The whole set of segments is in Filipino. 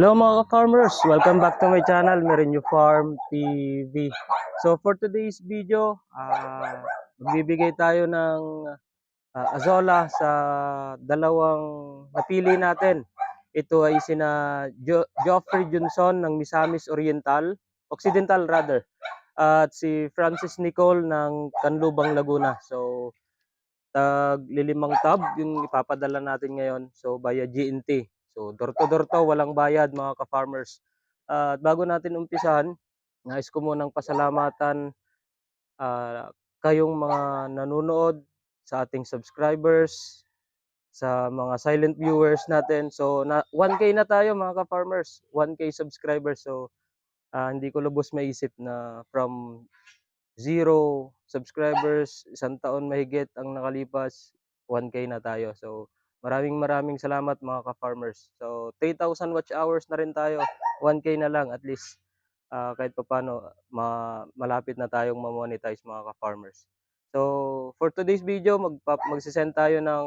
Hello mga ka-farmers! Welcome back to my channel, Merenyo Farm TV. So for today's video, ah magbibigay tayo ng ah, azola sa dalawang napili natin. Ito ay sina jo- Geoffrey Johnson ng Misamis Oriental, Occidental rather, at si Francis Nicole ng Canlubang Laguna. So tag lilimang tab yung ipapadala natin ngayon. So via GNT. So door to door to, walang bayad mga ka-farmers. Ah, At bago natin umpisahan, nais ko munang pasalamatan ah, kayong mga nanonood sa ating subscribers, sa mga silent viewers natin. So na 1K na tayo mga ka-farmers, 1K subscribers. So ah, hindi ko lubos maisip na from zero subscribers, isang taon mahigit ang nakalipas, 1K na tayo. So, maraming maraming salamat mga ka-farmers. So, 3,000 watch hours na rin tayo. 1K na lang at least ah, kahit papaano ma malapit na tayong ma-monetize mga ka-farmers. So, for today's video, magpa magsisend tayo ng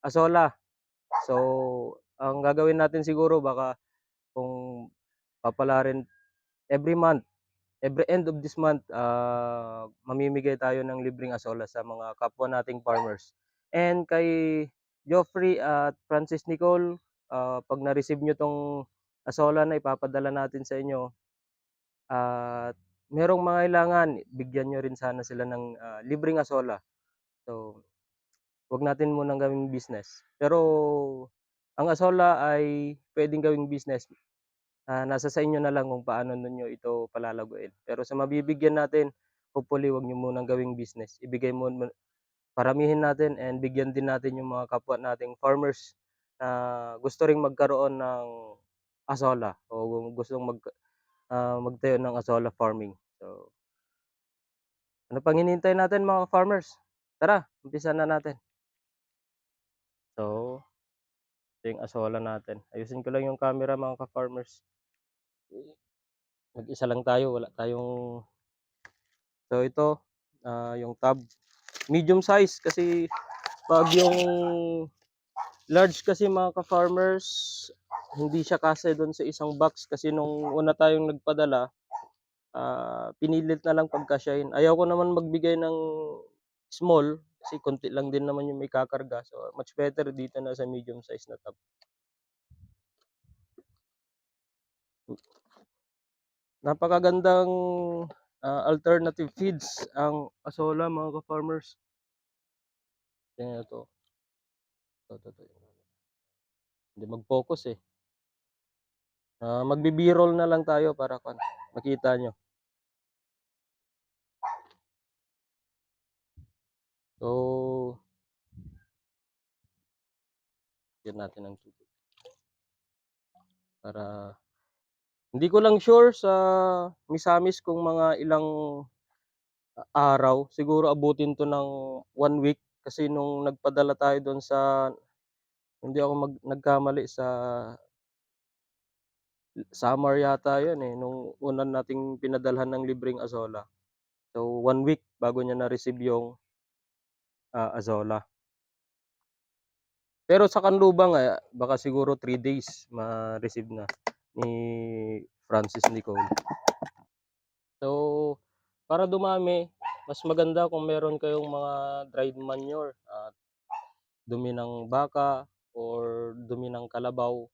asola. So, ang gagawin natin siguro baka kung papalarin every month every end of this month, ah, mamimigay tayo ng libreng asola sa mga kapwa nating farmers. And kay Geoffrey at Francis Nicole, ah, pag na-receive nyo tong asola na ipapadala natin sa inyo, at merong mga kailangan, bigyan nyo rin sana sila ng ah, libreng asola. So, wag natin munang gawing business. Pero, ang asola ay pwedeng gawing business Ah, nasa sa inyo na lang kung paano ninyo ito palalaguin. Pero sa mabibigyan natin, hopefully wag niyo munang gawing business. Ibigay mo- paramihin natin and bigyan din natin yung mga kapwa nating farmers na gusto ring magkaroon ng asola o gustong mag ah, magtayo ng asola farming. So, ano pang hinihintay natin mga farmers? Tara, umpisa na natin. So, ito yung asola natin. Ayusin ko lang yung camera mga ka-farmers. Mag-isa lang tayo, wala tayong So ito, ah, yung tab, medium size kasi pag yung large kasi mga ka-farmers, hindi siya kasi doon sa isang box kasi nung una tayong nagpadala, ah, pinilit na lang pagkasyahin. Ayaw ko naman magbigay ng small kasi konti lang din naman yung may kakarga. So much better dito na sa medium size na tab. Napakagandang ah, alternative feeds ang asola mga ka-farmers. Tingnan 'to. Ito, ito, ito. Hindi mag-focus eh. Ah, magbi-B-roll na lang tayo para kan makita nyo. So, lagyan natin ng tubig. Para hindi ko lang sure sa Misamis kung mga ilang araw. Siguro abutin to ng one week kasi nung nagpadala tayo doon sa hindi ako mag, nagkamali sa summer yata yun eh nung una nating pinadalhan ng libreng azola. So one week bago niya na-receive yung ah, azola. Pero sa Kanlubang eh, baka siguro 3 days ma-receive na ni Francis Nicole. So, para dumami, mas maganda kung meron kayong mga dried manure at dumi ng baka or dumi ng kalabaw.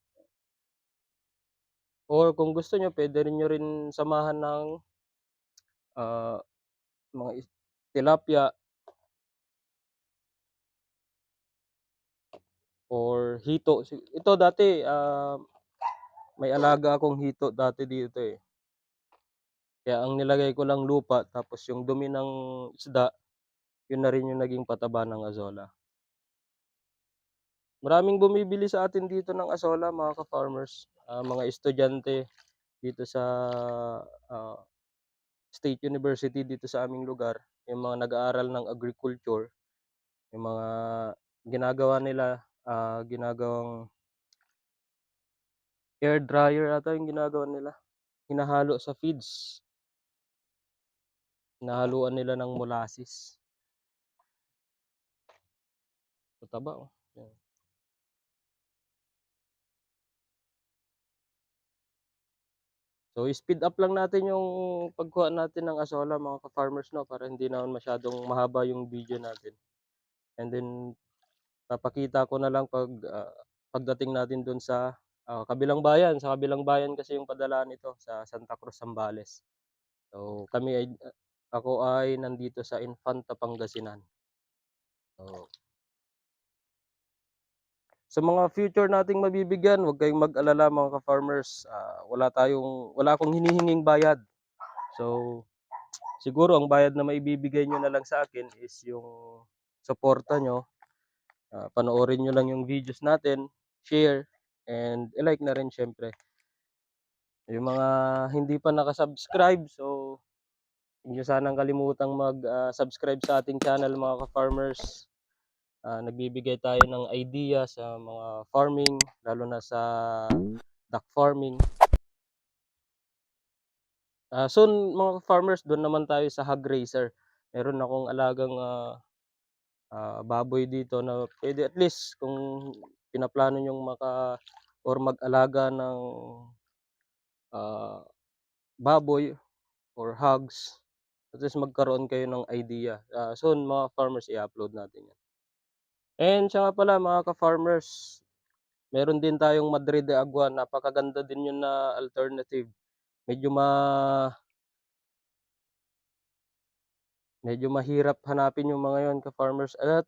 Or kung gusto nyo, pwede rin nyo rin samahan ng ah, mga tilapia or hito. Ito dati, ah, may alaga akong hito dati dito eh. Kaya ang nilagay ko lang lupa tapos yung dumi ng isda, yun na rin yung naging pataba ng azola. Maraming bumibili sa atin dito ng azola mga ka-farmers, ah, mga estudyante dito sa ah, State University dito sa aming lugar, yung mga nag-aaral ng agriculture, yung mga ginagawa nila, ah, ginagawang air dryer ata yung ginagawa nila. Hinahalo sa feeds. Hinahaluan nila ng molasses. Mataba oh. So, speed up lang natin yung pagkuha natin ng Azolla mga ka-farmers 'no, para hindi naman masyadong mahaba yung video natin. And then, papakita ko na lang 'pag, ah, pagdating natin dun sa, ah, kabilang bayan. Sa kabilang bayan kasi yung padalaan nito, sa Santa Cruz, Zambales. So, kami ay ah, ako ay nandito sa Infanta, Pangasinan. So Sa mga future nating mabibigyan, huwag kayong mag-alala mga ka-farmers, ah, wala tayong wala akong hinihinging bayad. So, siguro ang bayad na maibibigay niyo na lang sa akin is yung suporta niyo. Ah, panoorin niyo lang yung videos natin, share, and i-like na rin siyempre. Yung mga hindi pa naka-subscribe, so niyo sanang kalimutang mag, ah, sa ating channel mga ka-farmers. Ah, nagbibigay tayo ng idea sa mga farming, lalo na sa duck farming. Ah, soon mga ka-farmers, dun naman tayo sa hog raiser. Meron akong alagang, ah, ah, baboy dito na puwede at least kung pinaplano niyong maka or mag-alaga ng, ah, baboy or hogs, at least magkaroon kayo ng idea. Ah, soon mga farmers i-upload natin 'yan. And siya nga pala mga ka-farmers, meron din tayong Madre de Agua, napakaganda din yun na alternative. Medyo ma medyo mahirap hanapin yung mga yun ka-farmers at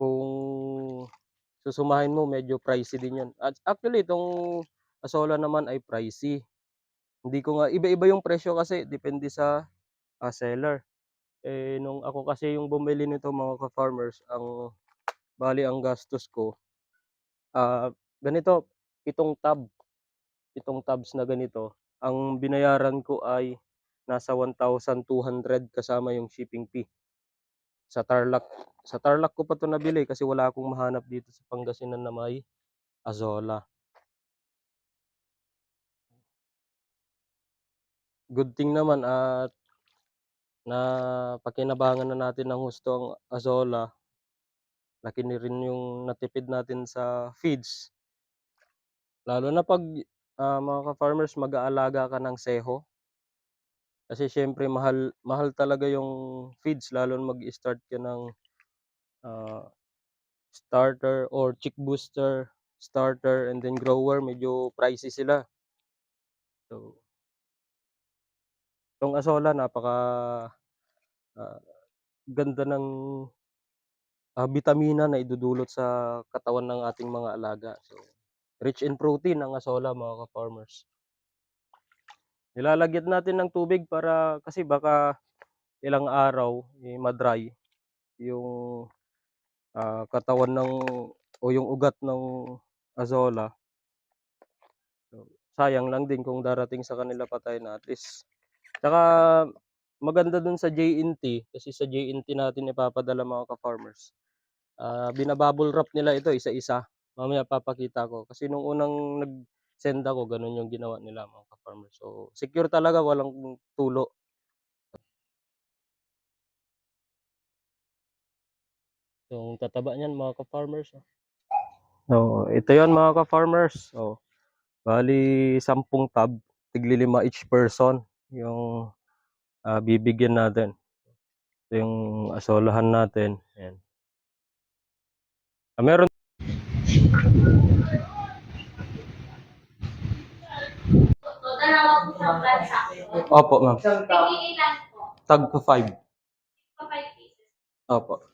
kung susumahin mo medyo pricey din yun. At actually itong Azolla naman ay pricey. Hindi ko nga iba-iba yung presyo kasi depende sa, ah, seller. Eh, nung ako kasi yung bumili nito mga ka-farmers, ang bale ang gastos ko, ah, ganito, 7 tub, 7 tubs na ganito, ang binayaran ko ay nasa 1,200 kasama yung shipping fee. Sa Tarlac sa Tarlac ko pa 'to nabili kasi wala akong mahanap dito sa Pangasinan na may Azolla. Good thing naman at napakinabangan na natin ng husto ang Azolla. Laki na rin yung natipid natin sa feeds. Lalo na 'pag, ah, mga ka-farmers mag-aalaga ka ng seho. Kasi siyempre mahal mahal talaga yung feeds lalo na mag-i-start ka ng, ah, starter or chick booster, starter, and then grower, medyo pricey sila. So Itong Azolla napaka, ah, ganda ng, ah, bitamina na idudulot sa katawan ng ating mga alaga. So, rich in protein ang Azolla mga ka-farmers. Nilalagyan natin ng tubig para kasi baka ilang araw, eh, ma-dry yung, ah, katawan ng o yung ugat ng Azolla. So, sayang lang din kung darating sa kanila patay na at least tsaka maganda dun sa JNT kasi sa JNT natin ipapadala mga ka-farmers, ah, bina-bubble wrap nila ito isa-isa. Mamaya papakita ko kasi nung unang nag-send ako ganun yung ginawa nila mga ka-farmers. So, secure talaga walang tulo. Yung tataba niyan mga ka-farmers, oh. Oo, ito yan mga ka-farmers. Oh, bale 10 tub, tig-li-lima each person yung, ah, bibigyan natin. Ito yung Azollahan natin, ayan. Ah, meron Po. Opo, ma'am. Nagiilan po. Tag pa 5. Pa 5 pieces. Opo.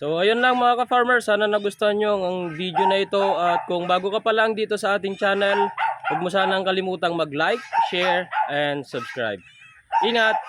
So ayun lang mga ka-farmer, sana nagustuhan nyo ang video na ito at kung bago ka pa lang dito sa ating channel, huwag mo sanang kalimutang mag-like, share, and subscribe. Ingat!